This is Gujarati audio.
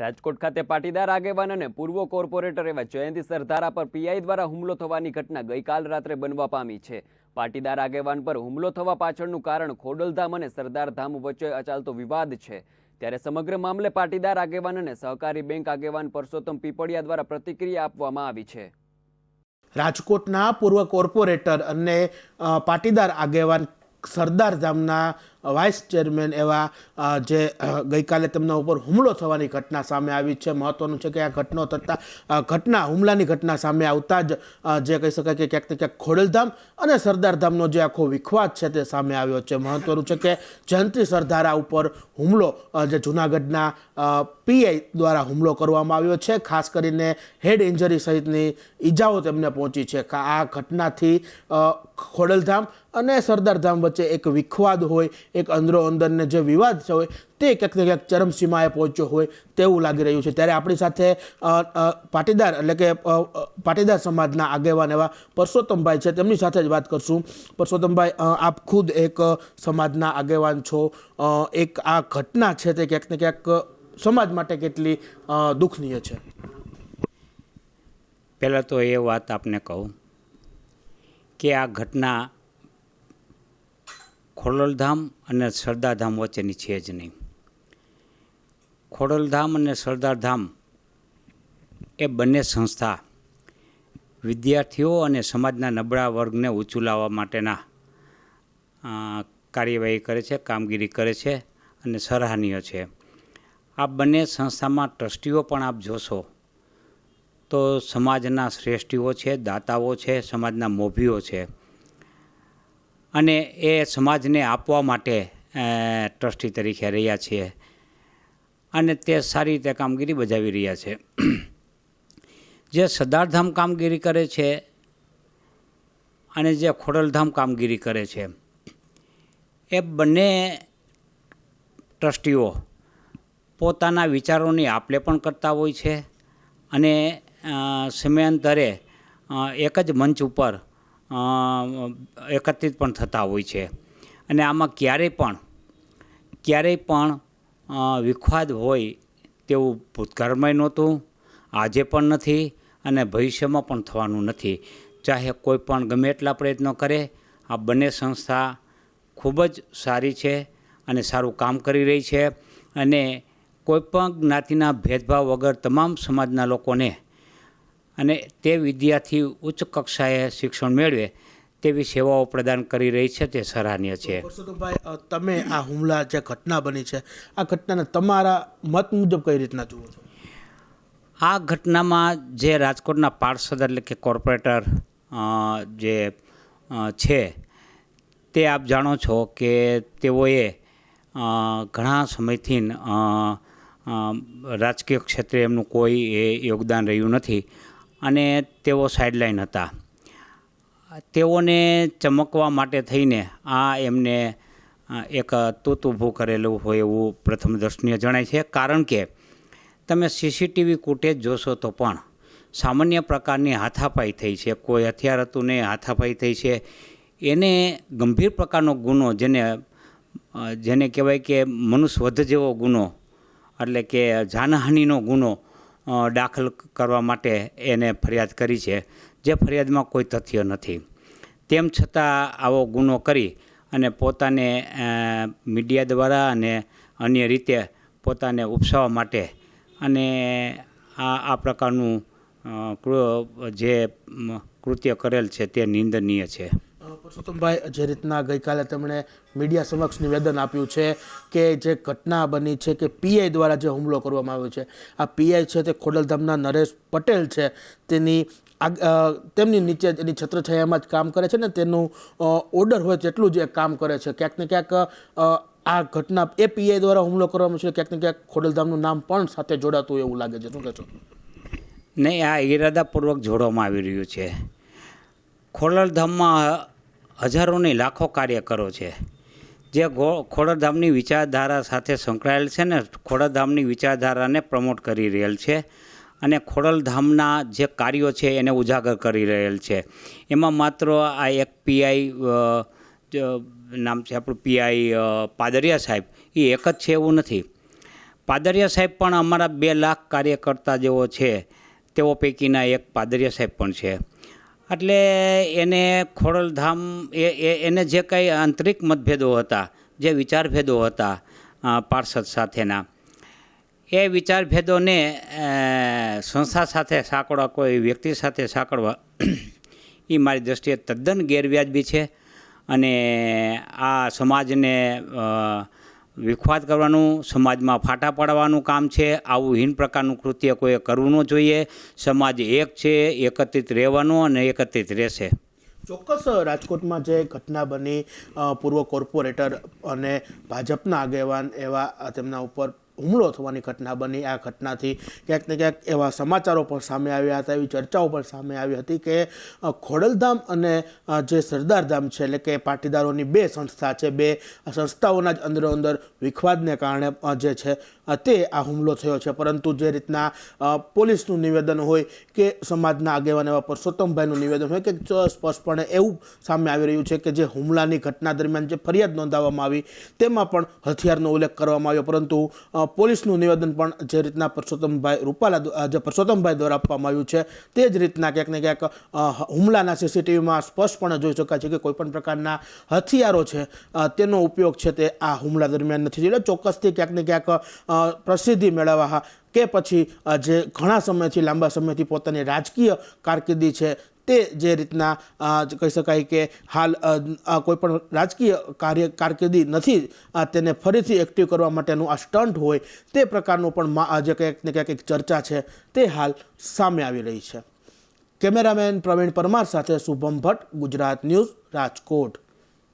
રાજકોટ ખાતે પાટીદાર આગેવાન અને પૂર્વ કોર્પોરેટર એવા જયંતિ સરધારા પર પીઆઈ દ્વારા હુમલો થવાની ઘટના ગઈકાલ રાત્રે બનવા પામી છે. પાટીદાર આગેવાન પર હુમલો થવા પાછળનું કારણ ખોડલધામ અને સરદારધામ વચ્ચે અચાલતો વિવાદ છે. ત્યારે સમગ્ર મામલે પાટીદાર આગેવાન અને સહકારી બેંક આગેવાન પરસોત્તમ પીપળિયા દ્વારા પ્રતિક્રિયા આપવામાં આવી છે. રાજકોટના પૂર્વ કોર્પોરેટર અને પાટીદાર આગેવાન સરદાર ધામના વાઇસ ચેરમેન એવા જે ગઈકાલે તેમના ઉપર હુમલો થવાની ઘટના સામે આવી છે. મહત્વનું છે કે આ ઘટનો થતાં ઘટના, હુમલાની ઘટના સામે આવતા જ જે કહી શકાય કે ક્યાંક ને ક્યાંક ખોડલધામ અને સરદારધામનો જે આખો વિખવાદ છે તે સામે આવ્યો છે. મહત્વનું છે કે જયંતિ સરદારા ઉપર હુમલો જે જૂનાગઢના પીઆઈ દ્વારા હુમલો કરવામાં આવ્યો છે. ખાસ કરીને હેડ ઇન્જરી સહિતની ઈજાઓ તેમને પહોંચી છે. આ ઘટનાથી ખોડલધામ અને સરદારધામ વચ્ચે એક વિખવાદ હોય એક અંદરો અંદરને જે વિવાદ છે હોય, તે ક્યાંક ક્યાંક ચરમસીમાએ પહોંચ્યો હોય તેવું લાગી રહ્યું છે. ત્યારે આપણી સાથે પાટીદાર એટલે કે પાટીદાર સમાજના આગેવાન એવા પરસોત્તમભાઈ છે. તેમની સાથે જ વાત કરશું. પરસોત્તમભાઈ આપ ખુદ એક સમાજના આગેવાન છો. એક આ ઘટના છે તે ક્યાંક ને ક્યાંક સમાજ માટે કેટલી દુઃખનીય છે? પહેલાં તો એ વાત આપને કહું કે આ ઘટના ખોડલધામ અને સરદારધામ વચ્ચેની છે જ નહીં. ખોડલધામ અને સરદારધામ એ બંને સંસ્થા વિદ્યાર્થીઓ અને સમાજના નબળા વર્ગને ઊંચું લાવવા માટેના કાર્યવાહી કરે છે, કામગીરી કરે છે અને સરાહનીય છે. આ બંને સંસ્થામાં ટ્રસ્ટીઓ પણ આપ જોશો તો સમાજના શ્રેષ્ઠીઓ છે, દાતાઓ છે, સમાજના મોભીઓ છે. અને એ સમાજને આપવા માટે ટ્રસ્ટી તરીકે રહ્યા છીએ. અને તે સારી રીતે કામગીરી બજાવી રહ્યા છે. જે સદારધામ કામગીરી કરે છે અને જે ખોડલધામ કામગીરી કરે છે, એ બંને ટ્રસ્ટીઓ પોતાના વિચારોની આપલે પણ કરતા હોય છે અને સમયાંતરે એક જ મંચ ઉપર એકત્રિત પણ થતા હોય છે. અને આમાં ક્યારેય પણ ક્યારેય પણ વિખવાદ હોય તેવું ભૂતકાળમાંય નહોતું, આજે પણ નથી અને ભવિષ્યમાં પણ થવાનું નથી. ચાહે કોઈ પણ ગમે એટલા પ્રયત્નો કરે, આ બંને સંસ્થા ખૂબ જ સારી છે અને સારું કામ કરી રહી છે. અને કોઈપણ જ્ઞાતિના ભેદભાવ વગર તમામ સમાજના લોકોને અને તે વિદ્યાર્થી ઉચ્ચ કક્ષાએ શિક્ષણ મેળવે તેવી સેવાઓ પ્રદાન કરી રહી છે તે સરાહનીય છે. પરસોત્તમભાઈ તમે આ હુમલા જે ઘટના બની છે આ ઘટનાને તમારા મત મુજબ કઈ રીતના જુઓ છો? આ ઘટનામાં જે રાજકોટના પાર્ષદ એટલે કે કોર્પોરેટર જે છે તે આપ જાણો છો કે તેઓએ ઘણા સમયથી રાજકીય ક્ષેત્રે એમનું કોઈ એ યોગદાન રહ્યું નથી. અને તેઓ સાઇડલાઇન હતા. તેઓને ચમકવા માટે થઈને આ એમને એક તૂત ઊભું કરેલું હોય એવું પ્રથમ દર્શનીય જણાય છે. કારણ કે તમે સીસીટીવી ફૂટેજ જોશો તો પણ સામાન્ય પ્રકારની હાથાપાઈ થઈ છે. કોઈ હથિયાર હતું ને હાથાપાઈ થઈ છે. એને ગંભીર પ્રકારનો ગુનો જેને જેને કહેવાય કે મનુષ્યવધ જેવો ગુનો, એટલે કે જાનહાનિનો ગુનો દાખલ કરવા માટે એને ફરિયાદ કરી છે, જે ફરિયાદમાં કોઈ તથ્ય નથી. તેમ છતાં આવો ગુનો કરી અને પોતાને મીડિયા દ્વારા અને અન્ય રીતે પોતાને ઉપસાવવા માટે અને આ આ પ્રકારનું જે કૃત્ય કરેલ છે તે નિંદનીય છે. અ, પરસોત્તમભાઈ જે રીતના ગઈકાલે તેમણે મીડિયા સમક્ષ નિવેદન આપ્યું છે કે જે ઘટના બની છે કે પીઆઈ દ્વારા જે હુમલો કરવામાં આવ્યો છે આ પીઆઈ છે તે ખોડલધામના નરેશ પટેલ છે. તેની તેમની નીચે એની છત્રછાયામાં જ કામ કરે છે ને તેનું ઓર્ડર હોય તેટલું જ એ કામ કરે છે. ક્યાંક ને ક્યાંક આ ઘટના એ પીઆઈ દ્વારા હુમલો કરવામાં છે ક્યાંક ને ક્યાંક ખોડલધામનું નામ પણ સાથે જોડાતું એવું લાગે છે. શું કહેશો નહીં આ ઇરાદાપૂર્વક જોડવામાં આવી રહ્યું છે. ખોડલધામમાં હજારોની લાખો કાર્યકરો છે. જે ખોડલધામની વિચારધારા સાથે સંકળાયેલ છે ને ખોડધામની વિચારધારાને પ્રમોટ કરી રહેલ છે અને ખોડલધામના જે કાર્યો છે એને ઉજાગર કરી રહેલ છે. એમાં માત્ર આ એક પીઆઈ નામ છે આપણું પીઆઈ પાદરિયા સાહેબ, એ એક જ છે એવું નથી. પાદરિયા સાહેબ પણ અમારા બે લાખ કાર્યકર્તા જેવો છે. તેઓ પૈકીના એક પાદરિયા સાહેબ પણ છે. એટલે એને ખોડલધામ એ એને જે કંઈ આંતરિક મતભેદો હતા, જે વિચારભેદો હતા પાર્ષદ સાથેના, એ વિચારભેદોને સંસ્થા સાથે સાંકળવા, કોઈ વ્યક્તિ સાથે સાંકળવા એ મારી દ્રષ્ટિએ તદ્દન ગેરવ્યાજબી છે. અને આ સમાજને વિખવાદ કરવાનું, સમાજમાં ફાટા પાડવાનું કામ છે. આવું હીન પ્રકારનું કૃત્ય કોઈએ કરવું ન જોઈએ. સમાજ એક છે, એકત્રિત રહેવાનું અને એકત્રિત રહેશે. ચોક્કસ રાજકોટમાં જે ઘટના બની પૂર્વ કોર્પોરેટર અને ભાજપના આગેવાન એવા તેમના ઉપર હુમલો થવાની ઘટના બની. આ ઘટનાથી ક્યાંક ને ક્યાંક એવા સમાચારો પણ સામે આવ્યા હતા, એવી ચર્ચાઓ પણ સામે આવી હતી કે ખોડલધામ અને જે સરદારધામ છે, એટલે કે પાટીદારોની બે સંસ્થા છે, બે સંસ્થાઓના જ અંદરો અંદર વિખવાદને કારણે જે છે તે આ હુમલો થયો છે. પરંતુ જે રીતના પોલીસનું નિવેદન હોય કે સમાજના આગેવાન એવા પરસોત્તમભાઈનું નિવેદન હોય કે સ્પષ્ટપણે એવું સામે આવી રહ્યું છે કે જે હુમલાની ઘટના દરમિયાન જે ફરિયાદ નોંધાવવામાં આવી, તેમાં પણ હથિયારનો ઉલ્લેખ કરવામાં આવ્યો. પરંતુ પોલીસનું નિવેદન પણ જે રીતના પરસોત્તમભાઈ રૂપાલા જે પરસોત્તમભાઈ દ્વારા આપવામાં આવ્યું છે, તે જ રીતના ક્યાંક ને ક્યાંક હુમલાના સીસીટીવીમાં સ્પષ્ટપણે જોઈ શકાય છે કે કોઈપણ પ્રકારના હથિયારો છે તેનો ઉપયોગ છે તે આ હુમલા દરમિયાન નથી એટલે ચોક્કસથી ક્યાંક ને ક્યાંક પ્રસિદ્ધિ મેળવવા કે પછી જે ઘણા સમયથી લાંબા સમયથી પોતાની રાજકીય કારકિર્દી છે તે જે રીતના કહી શકાય કે હાલ અ, અ, કોઈ પણ રાજકીય કાર્ય કારકિર્દી નથી તેને ફરીથી એક્ટિવ કરવા માટેનું આ સ્ટન્ટ હોય તે પ્રકારનું પણ જે કંઈક ને ક્યાંક ચર્ચા છે તે હાલ સામે આવી રહી છે. કેમેરામેન પ્રવીણ પરમાર સાથે શુભમ ભટ્ટ ગુજરાત ન્યૂઝ રાજકોટ.